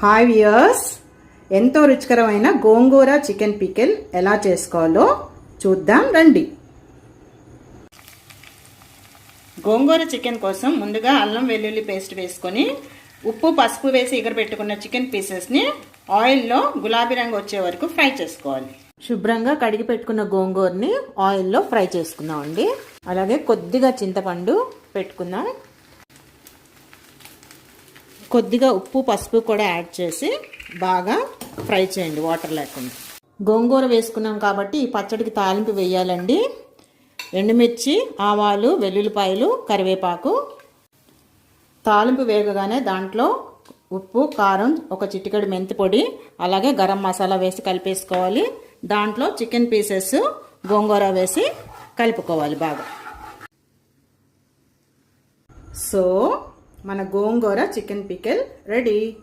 Hi viewers ఎంతో రుచికరమైన గోంగూర chicken pickle ఎలా చేసుకోవాలో చూద్దాం రండి. గోంగూర చికెన్ కోసం ముందుగా అల్లం వెల్లుల్లి పేస్ట్ వేసుకొని ఉప్పు పసుపు వేసి ఎగరబెట్టుకున్న చికెన్ పీసెస్ని ఆయిల్లో గులాబీ రంగు వచ్చే వరకు ఫ్రై చేసుకోవాలి. శుభ్రంగా కడిగి పెట్టుకున్న గోంగూరని ఆయిల్లో ఫ్రై చేసుకుందాం అండి అలాగే కొద్దిగా చింతపండు పెట్టుకుందాం. కొద్దిగా ఉప్పు పసుపు కూడా యాడ్ చేసి బాగా ఫ్రై చేయండి వాటర్ లేకుండా. గోంగూర వేసుకున్నాం కాబట్టి ఈ పచ్చడికి తాలింపు వేయాలండి. ఎండుమిర్చి ఆవాలు వెల్లుల్లిపాయలు కరివేపాకు. తాలింపు వేగగానే దాంట్లో ఉప్పు కారం ఒక చిటికెడు మెంతి పొడి అలాగే గరం మసాలా వేసి కలిపేసుకోవాలి. దాంట్లో చికెన్ పీసెస్ గోంగూర వేసి కలుపుకోవాలి బాగా. సో మన గోంగూర చికెన్ పికెల్ రెడీ.